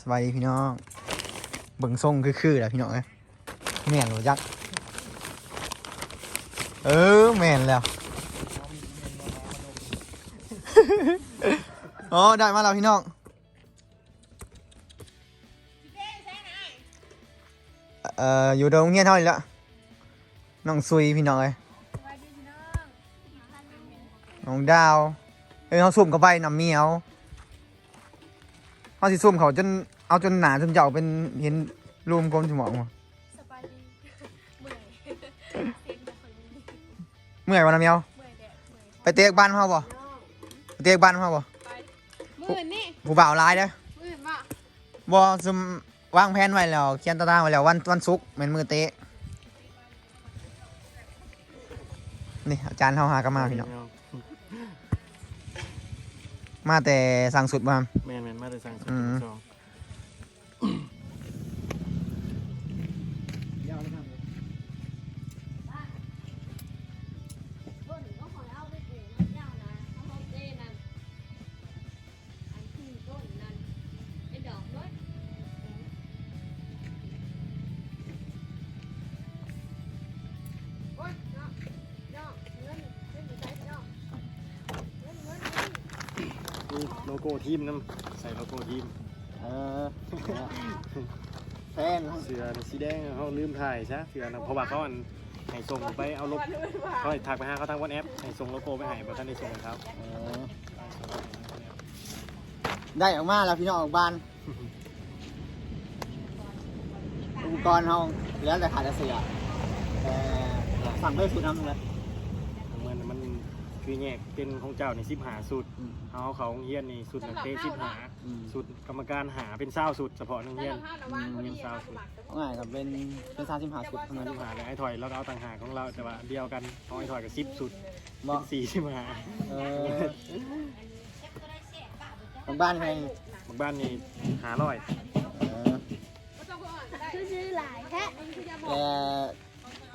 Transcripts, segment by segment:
สบายดีพี่น้องเบิ่งทรงคือคือแหละพี่น้องเอ้แม่นหรือจักเออแม่นแล้วอ๋อได้มาแล้วพี่น้องเอ่ออยู่โรงเรียเท่านี้ละน้องซุยพี่น้องเอ้ยน้องดาวเอ้ยเขาซุ่มเข้าไปน้ำเมียว เขาสิซุ่มเขาจนเอาจนหนาจนเจ้าเป็นเห็นรูมกลมสมองว่ะสบายดีเมื่อยเซ็งแต่คนนี้เมื่อยวะน้ำเมียวเมื่อยแดดเมื่อยไปเตะบ้านเขาบ่ไปเตะบ้านเขาบ่ไปมื่นนี่ผู้บ่าวร้ายเด้อมื่นบ่ะบ่ซุมวางแผนไว้แล้วเขียนตารางไว้แล้ววันวันศุกร์แม่นมือเตะนี่อาจารย์เขาหากันมาพี่น้อง มาแต่สั่งสุดบ่ครับแมนแมนมาแต่สั่งสอืม สอง โลโก้ทีมน้ำใส่โลโก้ทีมเออแฟนเสือนี่สีแดงเขาลืมถ่ายใช่เสือนะเพราะว่าเขาอันให้ส่งไปเอาลบเขาให้ทักไปหาเขาทางวันแอปให้ส่งโลโก้ไปให้บอกท่านได้ส่งให้เขาเออได้ออกมาแล้วพี่น้องออกบ้านอุปกรณ์เขาเหลือแต่ขาดแต่เสียแต่สั่งด้วยสูตรน้ำเลยเหมือนมัน คือแยกเป็นของเจ้าในสิบหาสุดอืม เอาเขาของเฮียนนี่สุดนักเตะสิบหาอืมสุดกรรมการหาเป็นเศร้าสุดเฉพาะนักเฮียนเงินเอาง่ายครับเป็นเป็นซาซิมหาสุดเท่านั้นสิบหาเลยไอ้ถอยแล้วก็เอาต่างหากของเราแต่ว่าเดียวกันของไอ้ถอยกับสิบสุดบอเป็นสี่สิบหาเออของบ้านใครบางบ้านนี่หาร้อยเออซื้อหลายแท้แต่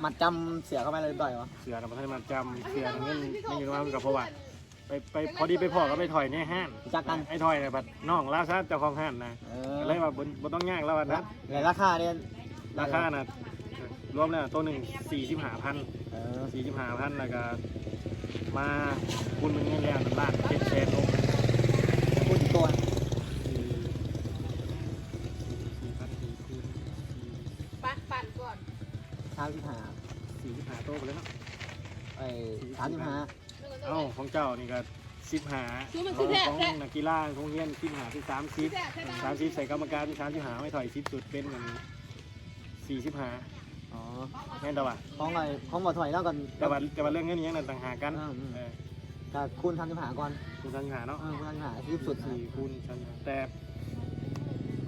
มัดจำเสียเข้าไปเลยบ่อยวะเสือนะมันให้มาจำเสือเงินไม่อยู่ว่ากับเพราะว่าไปไปพอดีไปพอก็ไปถอยในห้างรู้จักกันไอ้ถอยเนี่ยบัดน้องลาซะเจ้าของห้างนะเออเลยว่าบนบนต้องยากแล้วว่านะแล้วราคาเนี่ยราคาน่ะรวมแล้วตัวหนึ่งสี่สิบห้าพันเออสี่สิบห้าพันแล้วก็มาคุณเป็นเงินแล้วหนึ่งล้านเจ็ดแสนโอ้พูดถึงตัว สี่พันสี่คูณ ปั่นปั่นก่อน สามสิบห้าสี่สิบห้าโตไปเลยเนาะไอ้สามสิบห้าเอ้าของเจ้านี่ก็สิบห้าของนักกีฬาของเฮียนสิบห้าที่สามสิบสามสิบใส่กรรมการที่สามสิบหาไม่ถอยสิบสุดเป็นเหมือนสี่สิบหาอ๋อแม่นแต่ว่าของไอ้ของบ่ถอยแล้วกันแต่ว่าแต่ว่าเรื่องเงี้ยนี่ยังต่างหากกันอืมอืมเออแต่คูณสามสิบห้าก่อนคุณสามสิบหาเนาะเออคูณสามสิบห้าที่สุดสี่คูณสามสิบห้าแต่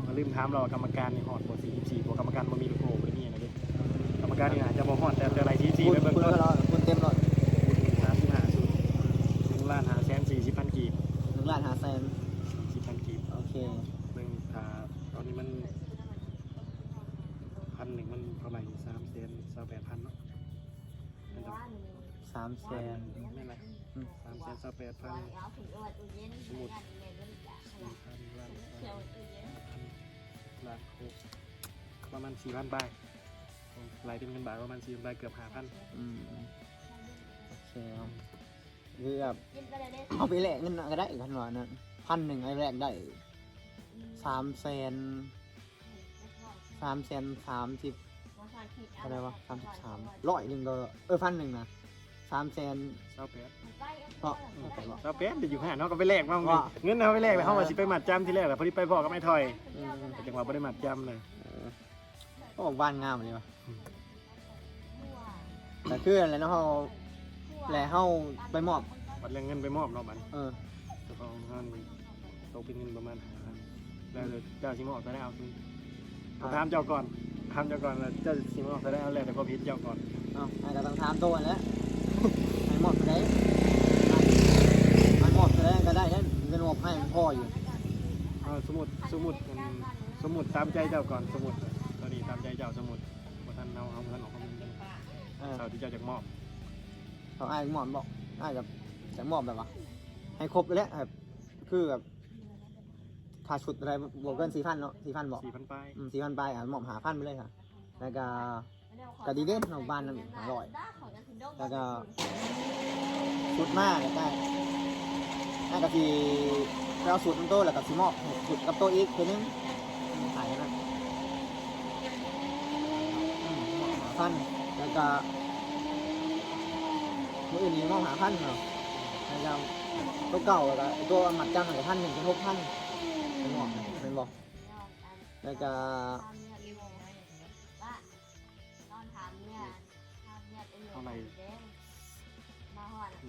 มาลืมถามเราว่ากรรมการนี่หอดบทสี่สี่พวกกรรมการมันมีลูกโป่งไม่มีอะไรเลยกรร มการนี่อาจจะบ่หอดแต่แต่ไรที่สี่คูณไปเบิ่งคูณต้นก็ร้อยคูณเต็มร้อยสามสิบหาสุดหนึ่งล้านหาแสนสี่สิบพันกีบหนึ่งล้านห้าแสนสิบพันกีบโอเคเบิ่งถ้าตอนนี้มันพันหนึ่งมันเท่าไหร่สามแสนสามแปดพันเนาะแม่นแต่ว่าสามแสนไม่ไรอืมสามแสนสามแปดพันสมุดสี่พันล้านสามพันล้านหกประมาณสี่พันใบ รายเป็นเงินบาทประมาณสี่พันใบเกือบห้าพันอืมโอเคครับคือแบบเอาไปแลกเงินก็ได้อีกพันวานะพันหนึ่งไอ้แลกได้สามแสนสามแสนสามสิบอะไรวะสามสิบสามร้อยหนึ่งก็เออพันหนึ่งนะสามแสนเศร้าแปดเพราะเศร้าแปดเดี๋ยวอยู่ห้าเนาะก็ไปแลกมาว่าเงินเอาไปแลกเลยเขาว่าสิไปหมัดจำที่แรกแหละพอดีไปพ่อก็ไม่ถอยแต่จังหวะไม่ได้หมัดจำเลยก็ บอกบ้านงามเลยวะแต่คืออะไรเนาะเขาแหละเขาไปมอบ บัดเรื่องเงินไปมอบเนาะบัดเออเจ้าของท่านตกเป็นเงินประมาณห้าพันแล้วเดี๋ยวเจ้าชิมออกจะได้เอาคืนเอาถามเจ้าก่อนถามเจ้าก่อนแล้วเจ้าชิมออกจะได้เอาแล้วแต่พอพิษเจ้าก่อนเอาไอ้ก็ต้องถามตัวแล้วให้มอบก็ได้ให้มอบก็ได้ก็ได้นั่นเงินมอบให้มันพ่ออยู่เอาสมุดสมุดมันสมุดตามใจเจ้าก่อนสมุดตอนนี้ตาม ใจเจ้าสมุดว่าท่านเอาเอาเงินออกมาเงินเออเท่าที่เจ้าจะมอบเขาไอ้หมอนบอกไอ้กับจะมอบแบบว่า ให้ครบเลยแหละแบบคือแบบทค่าชุดอะไรบอกเกินสี่พันเนาะสี่พันบอกสี่พันปลายสี่พันไปอะหมอบหาพันไปเลยค่ะ แล้วก็ก็ดีเด้เนาะบ้านนั้นอร่อย แล้วก็ชุดมากแล้วก็น่าก็ทีเราสูตรน้ำโต้แล้วก็สีมอบสูตรกับโต้อีกคือนึงอืมขายกันนะอืมหมอบหา พันแล้วก็มื่ออื่นนี้มอบหาพันเนาะแล้วก็ตัวเก่าแล้วก็ตัวหมัดจังกับพันหนึ่งเป็นหกพันเป็นหมอบเป็นบอกแล้วก็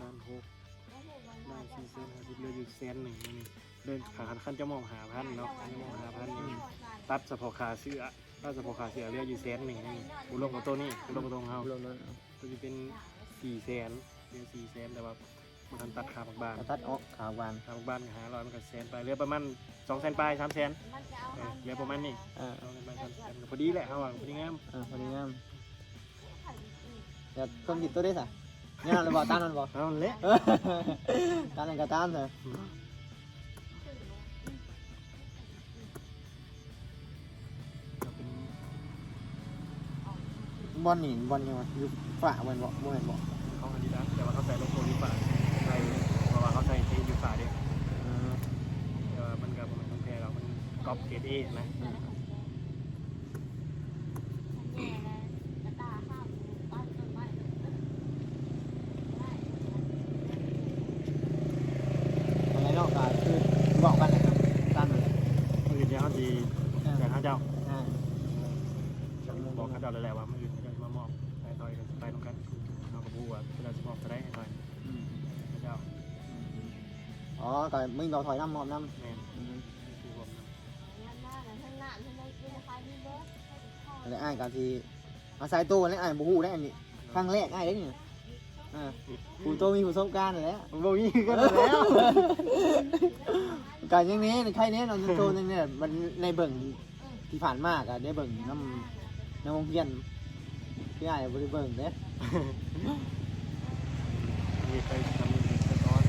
ล้านหกล้านสี่แสนห้าสิบเหลืออยู่แสนหนึ่งนี่เดินขาขั้นจะมองหาพันเนาะขั้นจะมองหาพันนี่ตัดเฉพาะขาเสื้อ ตัดเฉพาะขาเสื้อเหลืออยู่แสนหนึ่งนี่กูลงกับตัวนี้กูลงกับตัวของเฮารวมนั้นตัวจะเป็นสี่แสนเหลือสี่แสนแต่ว่ามันทันตัดขาผักบานกระตัดออกขาววานขาผักบานก็หาร้อยมันก็แสนไปเหลือประมาณสองแสนปลายสามแสนเออเหลือประมาณนี้เออสองแสนปลายสามแสนก็พอดีแหละเขาว่าพอดีงามเออพอดีงามเดี๋ยวต้นติดตัวได้สะเนี่ยเราบอกตามมันบอกเอาเละเออตามนั่นก็ตามเถอ บอลนี่บอลยังไงอยู่ฝ่าบอลบอกบอลบอกของอาดิดาสแต่ว่าเขาใส่โลโก้ยูฟ่าใส่เพราะว่าเขาใส่เทยูฟ่าเด้เออแต่ว่ามันกับมันต้องแพ้เรามันกอบเกรดเอนะอะไรเนาะก็คือบอกกันนะครับตามนั่นแหละมันคือเขาดีเออแต่เขาเจ้าอ่าบอกเขาเจ้าเลยแหละว่ามัน เขาก็พูดว่าเขาจะมอบจะได้ให้ต่อยอืมเขาเจ้าอ๋อก็มึงเราถอยน้ำมอบน้แม่นำอืมคือผมนะแล้วอ้ายก็ทีอาศัยตัวแล้วอ้ายบูฮูได้อันนี้ครั้งแรกอ้ายได้เนี่ยอ่าผู้โตมีประสบการณ์อยู่แล้วผมบอกยี่ก็ได้แล้วการยังนี้ใครเนี้ยเราโตนึงเนี่ยมันในเบิ่งที่ผ่านมากอะได้เบิ่งน้ำน้ำวงเพียนพี่อ้ายบริเบิ่งเด้ มีไปทำมีไปตอน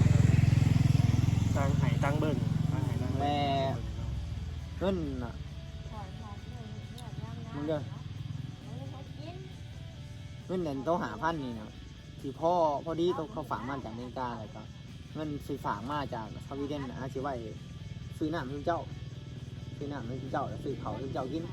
ตั้งไห้ตั้งเบิ้งตั้งไห้ตั้งเบิ้งเงินน่ะ มึงเด้อ เงินเนี่ยต้องหาพันนี่นะที่พ่อพอดีต้องเขาฝากมาจากอเมริกาอะไรก็เงินซื้อฝากมาจากสวีเดนนะอาชีไว้ซื้อน้ำให้เจ้า ซื้อน้ำให้เจ้าแล้วซื้อเขาให้เจ้ากิน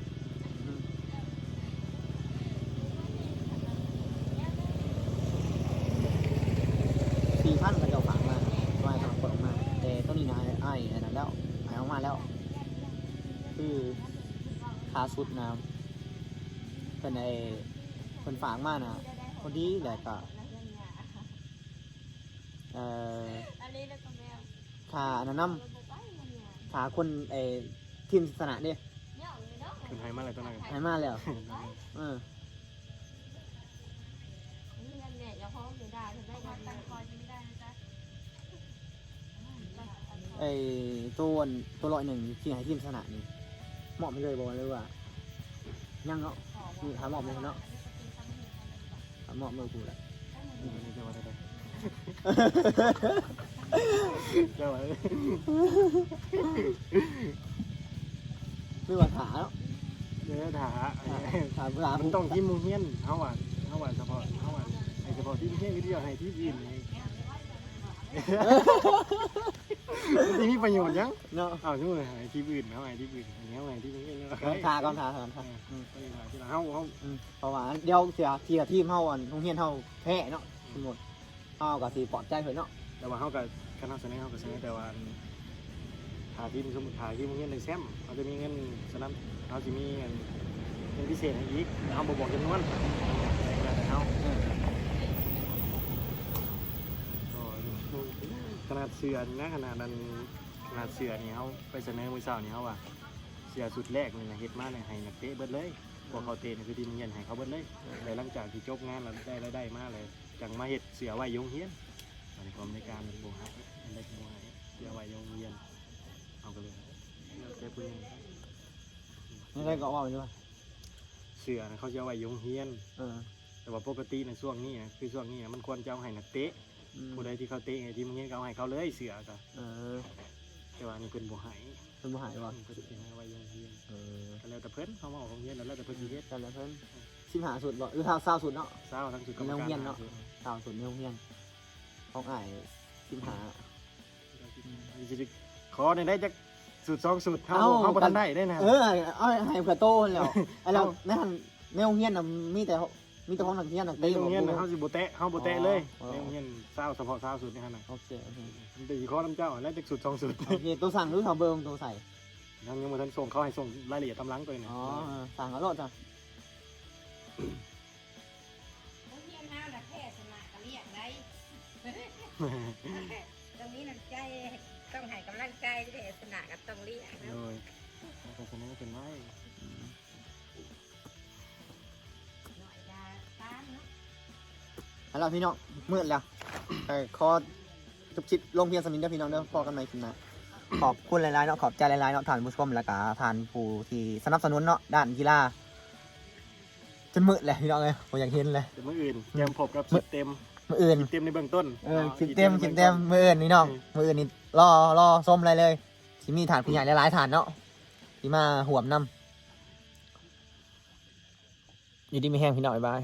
คาสุดนะเป็นไอ้คนฝากมานะพอดีแหละก็เอ่อขาอันนั้นนำขาคนไอ้ทีมสนะเด้ขึ้นไห้มาอะไรตัวนั้นให้มาแล้วเออไอ้ตัวอันตัวลอยหนึ่งที่ให้ทีมสนะนี่เห มาะไม่เลยบอกเลยว่ายังเนาะนี่ถามเหมาะเลยเนาะถามเหมาะเลยกูแหละเจ้าว่าได้เจ้าว่าไม่ว่าถาเนาะเดี๋ยวถาถาเวลามันต้องที่มุงเฮียนเฮาหวานเฮาหวานเฉพาะเฮาหวานเฉพาะที่มุงเฮียนวิดีโอให้ที่ยิน นี่มันจะมีประโยชน์ยังเนาะเอาวนู่นให้ที่อื่นเฮาให้ที่อื่นอันนี้เฮาให้ที่มุงเฮียนเนาะถาก่อนถาก่อนถาอืมไปหาที่เฮาเฮาอืมเพราะว่าเดี๋ยวเสียทีละทีมเฮาอันโรงเรียนเฮาแพ้เนาะทั้งหมดเฮาก็สิปลอบใจเพิ่นเนาะแต่ว่าเฮากับคณะเสนอเฮาก็เสนอแต่ว่าหาที่มสมมุติหาที่มุงเฮียนในแซมเขาจะมีเงินสนับเขาจะมีเงินเงินพิเศษให้อีกเฮาบ่บอกจำนวนแต่เฮา ข นาดเสือนี่นะขนาดนั้นขนาดเสือนี่เขาไปเสนอมือเสานี่เขาว่าเสือสุดแรกนี่นะเฮ็ดมาเนี่ยให้นักเตะเบิดเลยพวกเขาเตะนี่คือทีมเฮียนให้เขาเบิดเลยแต่หลังจากที่จบงานแล้วได้รายได้มาเลยจังมาเฮ็ดเสือไว้ยงเฮียนอันนี้ความในการเป็นโบฮักได้โบฮักเสือไว้ยงเฮียนเอาไปเลยเจ้าปืนนี่ได้ก็ว่าไปด้วยเสือนะเขาจะเอาไว้ยงเฮียนเออแต่ว่าปกติในช่วงนี้นะคือช่วงนี้นะมันควรจะเอาให้นักเตะอืม ผู้ใดที่เขาเตะไงทีมเฮียนก็เอาให้เขาเลยเสือก็เออแต่แต่ว่านี่เพิ่นบ่ใหายเพิ่นบ่หายบ่เพิ่นสิให้ไว้โรงเรียนเออก็แล้วแต่เพิ่นเขามาออกโรงเรียนแล้วแล้วแต่เพิ่นสิเฮ็ดกันแล้วเพิ่น15สุดบ่หรือเท่า20สุดเนาะเช้าทั้งสุดในโรงเรียนเนาะเท่าสุดในโรงเรียนของอ้าย15ขอได้ได้จักสูตรสองสูตรเฮาเอ้าเฮาบ่ทันได้ได้นะเออเอาให้เผื่อโตหั่นแหล้วไอ้เราในหันในโรงเรียนน่ะมีแต่ มีแต่ของนักเรียนนักในเรียนโรงเรียนบ่น่ะเฮาสิบ่แตะเฮาบ่แตะเลยอ๋อในโรงเรียนเช้าเฉพาะเช้าสูตรนี่หั่นน่ะโอเคโอเคมันจะสิขอนํเจ้าแล้วจักสูตรสองสูตรโอเคตัวสั่งหรือเขาเบอร์ของตัวใส่ยังยังบ่ทันส่งเขาให้ส่งรายละเอียดตำหลังตัวนี่อ๋อสั่งเอาโลดจ้ะเขาเรียนน้าน่ะแค่สนะก็เรียกได้ตรงนี้น้ำใจต้องให้กำลังใจแค่สนะก็ต้องเรียกนะโดยโฆษณาเป็นไว้ เนาะเอาล่ะพี่น้องมืดแล้วเออขอจุบชิดลงเพียงสมินเด้อพี่น้องเด้อพอกันใหม่คลิปหน้าขอบคุณหลายๆเนาะขอบใจหลายๆเนาะท่านผู้ชมและก็ท่านผู้ที่สนับสนุนเนาะด้านกีฬาจนมืดเลยพี่น้องเลยผมอยากเห็นเลยเดี๋ยวมื้ออื่นเตรียมพบกับคลิปเต็มมืออื่น คลิปเต็มในเบื้องต้นเออคลิปเต็มคลิปเต็มมืออื่นนี่น้องมืออื่นนี่รอรอส้มอะไรเลยที่มีฐานผู้ใหญ่หลายๆฐานเนาะที่มาห่วมนำอยู่ดีไม่แห้งพี่น้องบ๊ายบาย